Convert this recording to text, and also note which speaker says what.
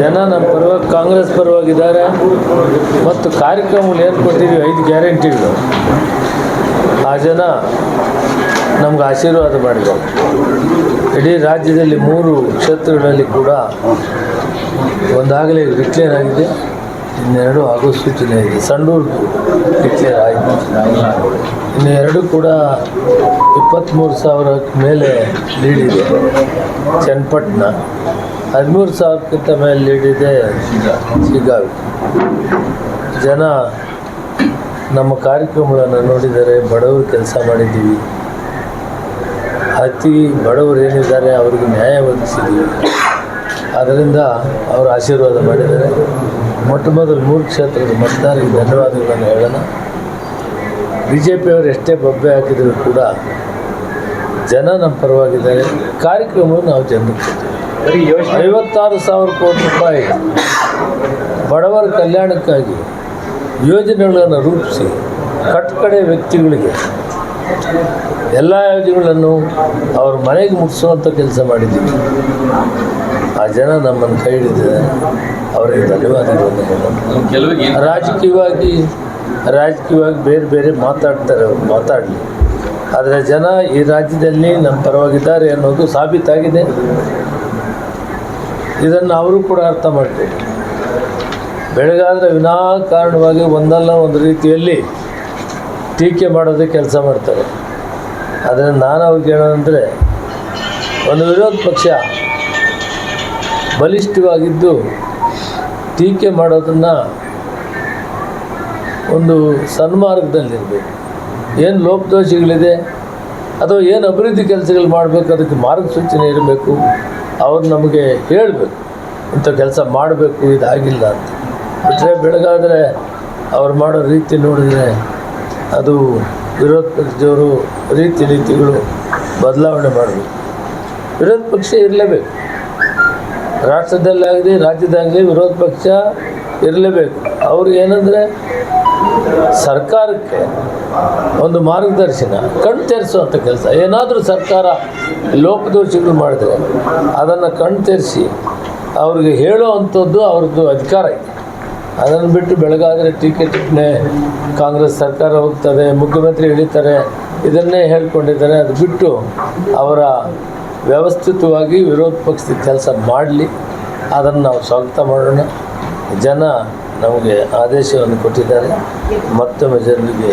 Speaker 1: ಜನ ನಮ್ಮ ಪರವಾಗಿ ಕಾಂಗ್ರೆಸ್ ಪರವಾಗಿದ್ದಾರೆ ಮತ್ತು ಕಾರ್ಯಕ್ರಮಗಳು ಏನು ಐದು ಗ್ಯಾರಂಟಿಗಳು ಆ ಜನ ನಮ್ಗೆ ಆಶೀರ್ವಾದ ಮಾಡಿದ್ರು. ಇಡೀ ರಾಜ್ಯದಲ್ಲಿ ಮೂರು ಕ್ಷೇತ್ರಗಳಲ್ಲಿ ಕೂಡ ಒಂದಾಗಲೇ ಡಿಕ್ಲೇರ್ ಆಗಿದೆ, ಇನ್ನೆರಡು ಆಗೋ ಸೂಚನೆ ಇದೆ ಸಂಡೂರು ಡಿಕ್ಲೇರ್ ಆಯಿತು. ಇನ್ನೆರಡು ಕೂಡ ಇಪ್ಪತ್ತ್ಮೂರು ಸಾವಿರ ಮೇಲೆ ಲೀಡಿದೆ ಚನ್ನಪಟ್ಟಣ. ಹದಿಮೂರು ಸಾವಿರಕ್ಕಿಂತ ಮೇಲೆ ಲೀಡಿದೆ ಸಿಗಾವಿ ಜನ ನಮ್ಮ ಕಾರ್ಯಕ್ರಮಗಳನ್ನು ನೋಡಿದರೆ ಬಡವರು ಕೆಲಸ ಮಾಡಿದ್ದೀವಿ. ಅತಿ ಬಡವರು ಏನಿದ್ದಾರೆ ಅವರಿಗೆ ನ್ಯಾಯ ಒದಗಿಸಿದ್ದೀವಿ. ಅದರಿಂದ ಅವರು ಆಶೀರ್ವಾದ ಮಾಡಿದ್ದಾರೆ. ಮೊಟ್ಟ ಮೊದಲು ಮೂರು ಕ್ಷೇತ್ರದ ಮತದಾರರಿಗೆ ಧನ್ಯವಾದಗಳನ್ನು ಹೇಳೋಣ. ಬಿ ಜೆ ಪಿಯವರು ಎಷ್ಟೇ ಬೊಬ್ಬೆ ಹಾಕಿದರೂ ಕೂಡ ಜನ ನಮ್ಮ ಪರವಾಗಿದ್ದಾರೆ. ಕಾರ್ಯಕ್ರಮವನ್ನು ನಾವು ಐವತ್ತಾರು ಸಾವಿರ ಕೋಟಿ ರೂಪಾಯಿ ಬಡವರ ಕಲ್ಯಾಣಕ್ಕಾಗಿ ಯೋಜನೆಗಳನ್ನು ರೂಪಿಸಿ ಕಟ್ಕಡೆ ವ್ಯಕ್ತಿಗಳಿಗೆ ಎಲ್ಲ ಯೋಜನೆಗಳನ್ನು ಅವ್ರ ಮನೆಗೆ ಮುಟ್ಟಿಸುವಂಥ ಕೆಲಸ ಮಾಡಿದ್ದೀವಿ. ಆ ಜನ ನಮ್ಮನ್ನು ಕೈ ಹಿಡಿದಿದ್ದಾರೆ ಅವರಿಗೆ ಧನ್ಯವಾದಗಳನ್ನು ರಾಜಕೀಯವಾಗಿ ರಾಜಕೀಯವಾಗಿ ಬೇರೆ ಬೇರೆ ಮಾತಾಡ್ತಾರೆ ಅವರು ಮಾತಾಡಲಿ. ಆದರೆ ಜನ ಈ ರಾಜ್ಯದಲ್ಲಿ ನಮ್ಮ ಪರವಾಗಿದ್ದಾರೆ ಅನ್ನೋದು ಸಾಬೀತಾಗಿದೆ. ಇದನ್ನು ಅವರು ಕೂಡ ಅರ್ಥ ಮಾಡ್ತಾರೆ ಬೆಳಗಾದರೆ ವಿನಾಕಾರಣವಾಗಿ ಒಂದಲ್ಲ ಒಂದು ರೀತಿಯಲ್ಲಿ ಟೀಕೆ ಮಾಡೋದೇ ಕೆಲಸ ಮಾಡ್ತಾರೆ. ಆದರೆ ನಾನು ಅವ್ರಿಗೆ ಹೇಳೋದಂದರೆ, ಒಂದು ವಿರೋಧ ಪಕ್ಷ ಬಲಿಷ್ಠವಾಗಿದ್ದು ಟೀಕೆ ಮಾಡೋದನ್ನು ಒಂದು ಸನ್ಮಾರ್ಗದಲ್ಲಿರಬೇಕು. ಏನು ಲೋಪದೋಷಗಳಿದೆ? ಅಥವಾ ಏನು ಅಭಿವೃದ್ಧಿ ಕೆಲಸಗಳು ಮಾಡಬೇಕು, ಅದಕ್ಕೆ ಮಾರ್ಗಸೂಚನೆ ಇರಬೇಕು. ಅವ್ರು ನಮಗೆ ಹೇಳಬೇಕು, ಇಂಥ ಕೆಲಸ ಮಾಡಬೇಕು, ಇದಾಗಿಲ್ಲ ಅಂತ. ಬಿಟ್ಟರೆ ಬೆಳಗಾದರೆ ಅವ್ರು ಮಾಡೋ ರೀತಿ ನೋಡಿದರೆ ಅದು ವಿರೋಧ ಪಕ್ಷದವರು ರೀತಿ ನೀತಿಗಳು ಬದಲಾವಣೆ ಮಾಡಬೇಕು. ವಿರೋಧ ಪಕ್ಷ ಇರಲೇಬೇಕು. ರಾಷ್ಟ್ರದಲ್ಲಾಗಲಿ, ರಾಜ್ಯದಾಗಲಿ ವಿರೋಧ ಪಕ್ಷ ಇರಲೇಬೇಕು. ಅವ್ರು ಏನಂದರೆ ಸರ್ಕಾರಕ್ಕೆ ಒಂದು ಮಾರ್ಗದರ್ಶನ ಕಣ್ ತೆರೆಸುವಂಥ ಕೆಲಸ. ಏನಾದರೂ ಸರ್ಕಾರ ಲೋಪದೋಷಗಳು ಮಾಡಿದ್ರೆ ಅದನ್ನು ಕಣ್ ತೆರೆಸಿ ಅವ್ರಿಗೆ ಹೇಳುವಂಥದ್ದು ಅವ್ರದ್ದು ಅಧಿಕಾರ ಇದೆ. ಅದನ್ನು ಬಿಟ್ಟು ಬೆಳಗಾದರೆ ಟೀಕೆ ಟಿಪ್ಪಣೆ ಕಾಂಗ್ರೆಸ್ ಸರ್ಕಾರ ಹೋಗ್ತದೆ, ಮುಖ್ಯಮಂತ್ರಿ ಇಳಿತಾರೆ ಇದನ್ನೇ ಹೇಳ್ಕೊಂಡಿದ್ದಾರೆ. ಅದು ಬಿಟ್ಟು ಅವರ ವ್ಯವಸ್ಥಿತವಾಗಿ ವಿರೋಧ ಪಕ್ಷದ ಕೆಲಸ ಮಾಡಲಿ. ಅದನ್ನು ನಾವು ಸ್ವಾಗತ ಮಾಡೋಣ. ಜನ ನಮಗೆ ಆದೇಶವನ್ನು ಕೊಟ್ಟಿದ್ದಾರೆ. ಮತ್ತೊಮ್ಮೆ ಜನರಿಗೆ